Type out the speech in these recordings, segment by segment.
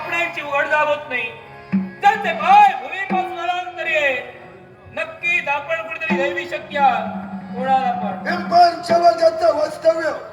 कपड्यांची पापड्यांची उघडझाप होत नाही ते पाय भूमीपासून स्थलांतरी आहे नक्कीच आपण कुठेतरी दैवी शक्य. कोणाला पण. पिंपळ समाजाचं वास्तव्य.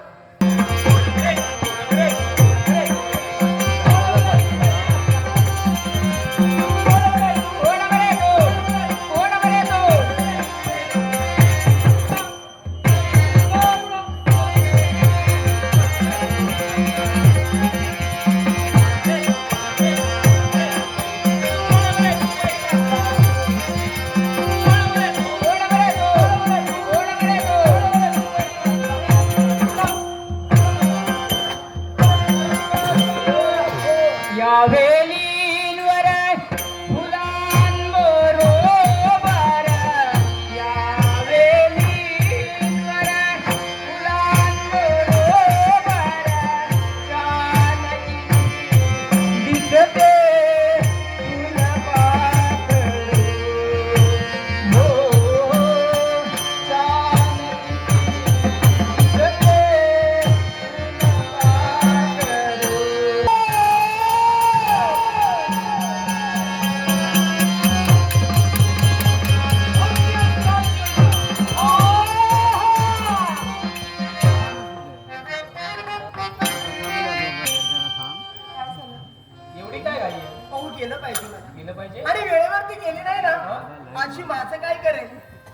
माझं काय करेल?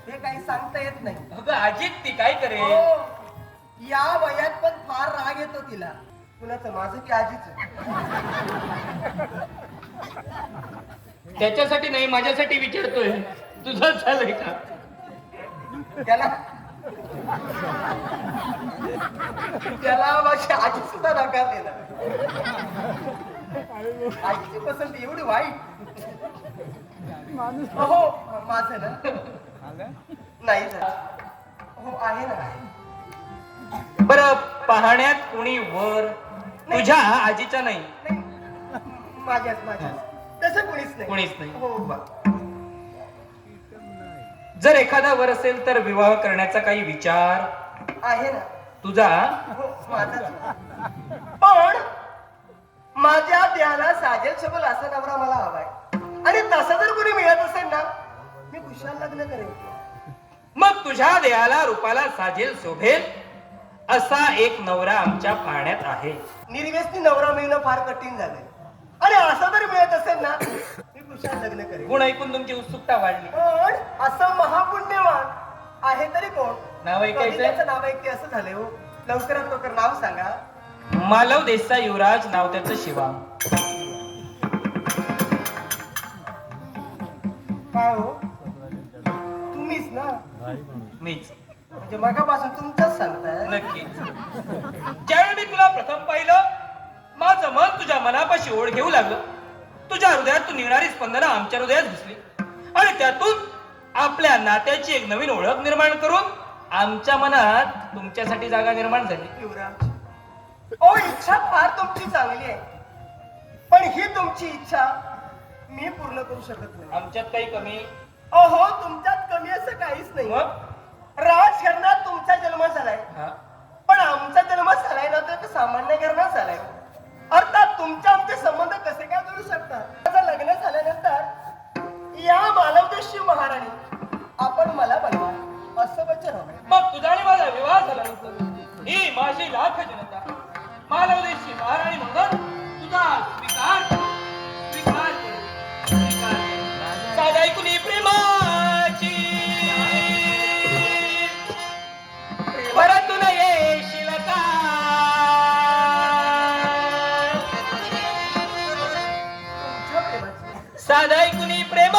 हे काही सांगता येत नाही. अगं अजित ती काय करेल? हो, या वयात पण फार राग येतो तिला. कुणाचं? माझं की आजीच? त्याच्यासाठी नाही माझ्यासाठी विचारतोय. तुझं झालंय का? त्याला त्याला माझी आजी सुद्धा नकार दिला. आजीची पसंती एवढी वाईट. हो माझं ना. नाही झालं हो आहे ना. बरं पाहण्यात कुणी वर? तुझ्या आजीच्या नाही. माझ्याच माझ्याच. तसं कुणीच नाही. कुणीच नाही. हो बा. जर एखादा वर असेल तर विवाह करण्याचा काही विचार? आहे ना. तुझा? हो माझाच. पण माझ्या देहाला साजेल सबल असा नवरा मला हवाय. आणि तसा जर कोणी मिळत असेल ना मी खुशाल लग्न करेन मग तुझ्या देहाला रूपाला साजेल शोभेल असा एक नवरा आमच्या पाहण्यात आहे. निर्व्यसनी नवरा मिळणं फार कठीण झालंय. आणि असा जर मिळत असेल ना मी खुशाल लग्न करेन गुण ऐकून तुमची उत्सुकता वाढली. पण असं महापुण्यवान आहे तरी कोण? नाव ऐकायचंय? कधी त्याचं नाव ऐकते असं झालंय हो. लवकरात लवकर नाव सांगा. मालव देशचा युवराज नाव त्याचं शिवा. काय हो तुम्हीच ना? मीच. म्हणजे मगापासून तुमचंच सांगताय. नक्कीच. ज्यावेळी मी तुला प्रथम पाहिलं माझं मन तुझ्या मनापाशी ओढ घेऊ लागलं. तुझ्या हृदयात तू निघणारी स्पंदना आमच्या हृदयात घुसली. आणि त्यातून आपल्या नात्याची एक नवीन ओळख निर्माण करून आमच्या मनात तुमच्यासाठी जागा निर्माण झाली. युवराज ओ इच्छा फार तुमची चांगली आहे. पण ही तुमची इच्छा मी पूर्ण करू शकत नाही. आमच्यात काही कमी ओहो तुमच्यात कमी असं काहीच नाही. राजकारणात तुमचा जन्म झालाय. पण आमचा जन्म झालाय ना तर सामान्य घराण्यात झालाय. अर्थात तुमचे आमचे संबंध कसे काय करू शकतात? माझं लग्न झाल्यानंतर या मानवदेशी महाराणी आपण मला बनवा. असं वचन मग तुझा आणि माझा विवाह झाल्यानंतर ही माझी लाख जनता मालवदेशी महाराणी म्हणून तुझा సదైకుని ప్రేమ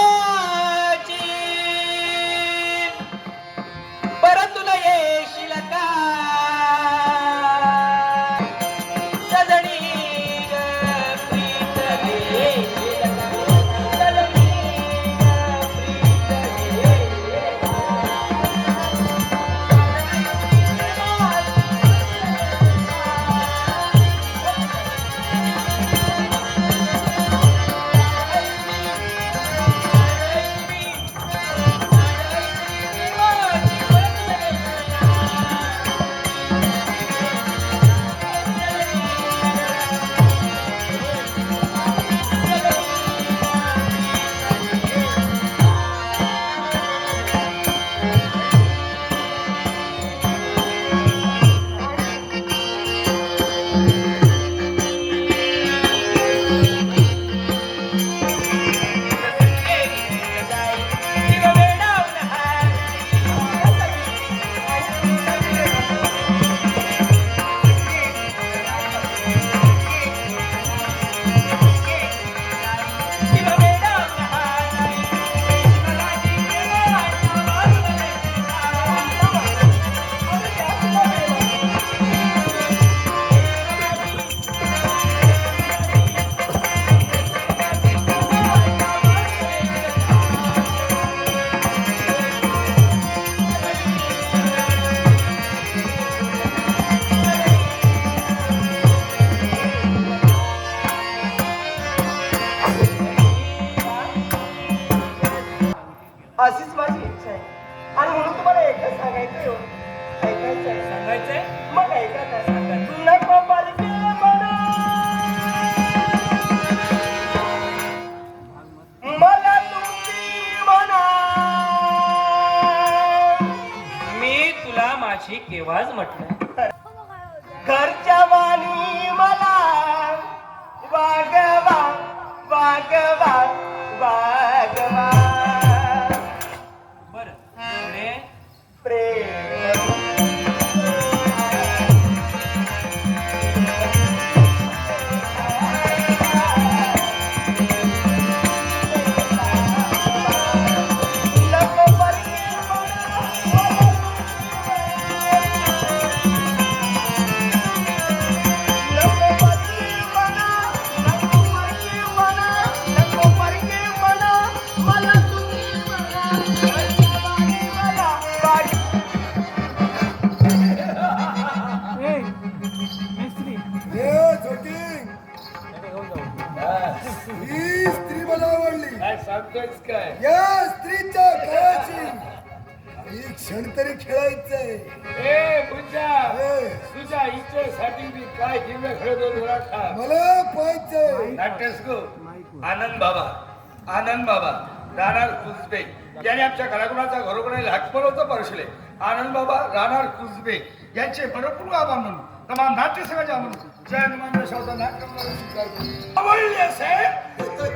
साक्षी केव्हाच म्हटलं? इच्छेसाठी मी काय खेळतो मला नाट्यस्को आनंद बाबा आनंद बाबा राहणार कुसबे यांनी आमच्या कलागुणाचा घरोघरी लाखपरोचं परसले आनंद बाबा राहणार कुसबे यांचे मनपूर्व आभार म्हणून तमाम नाट्य जय हनुमान नाट्य आवडली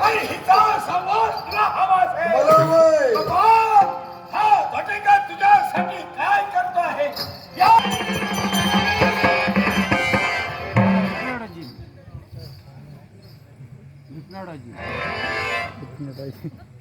आणि हिचा संवाद हा तुझ्यासाठी काय करतो आहे? या side.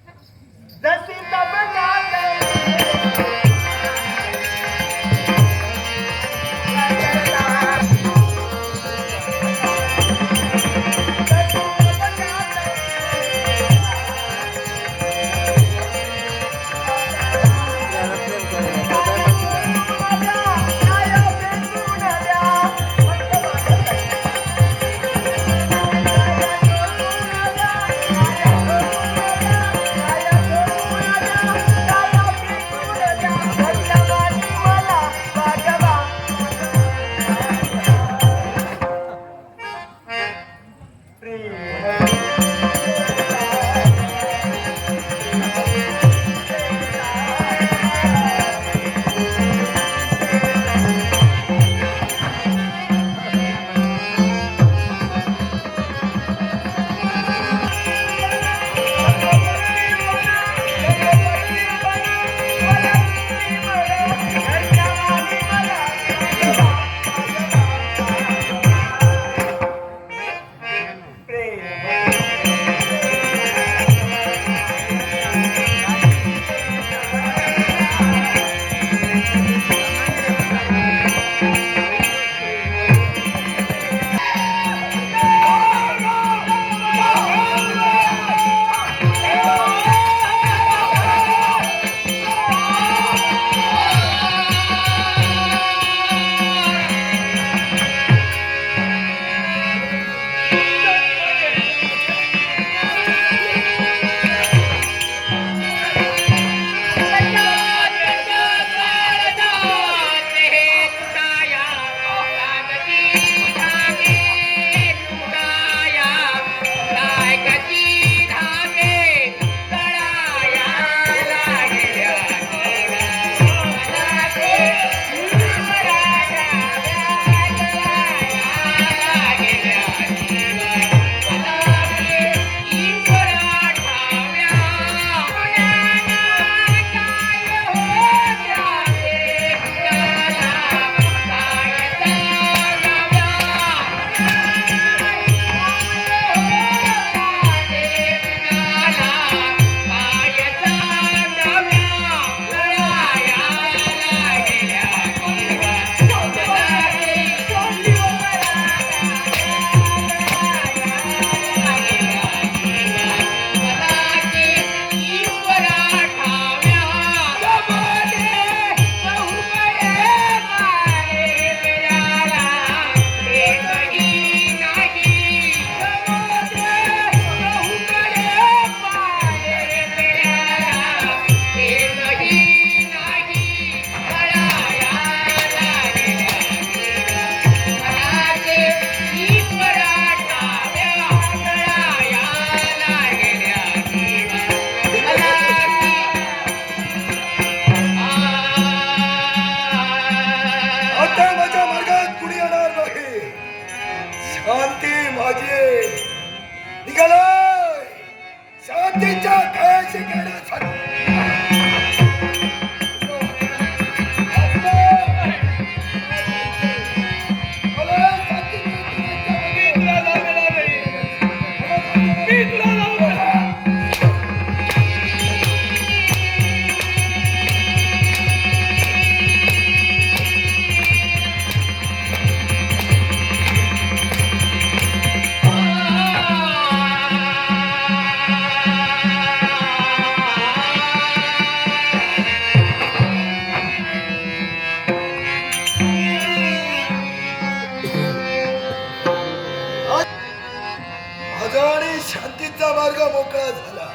शांतीचा मार्ग मोकळा झाला.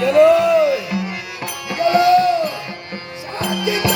गेलो शांती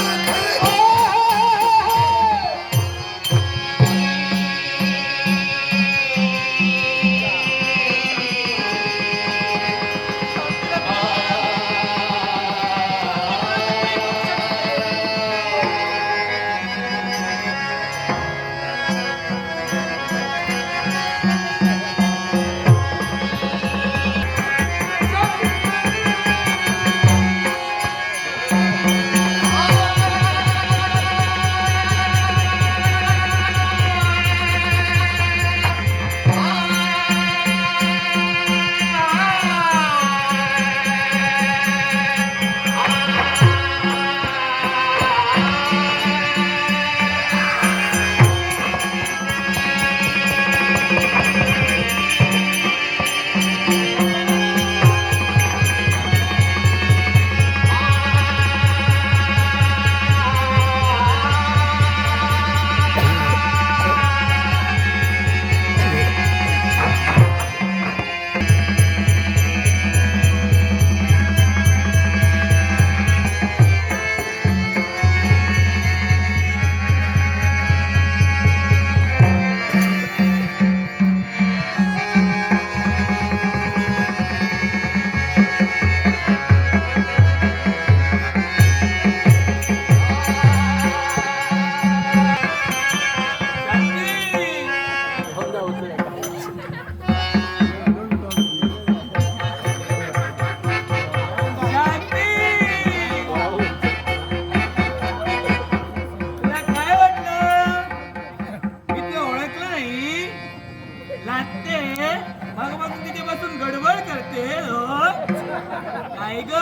काय ग.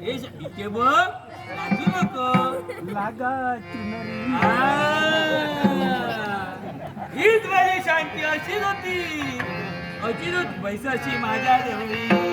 इथे बघ. लाजू नको. लागा हीच माझी शांती अशीच होती. होती पैसाची माझ्या जवळी.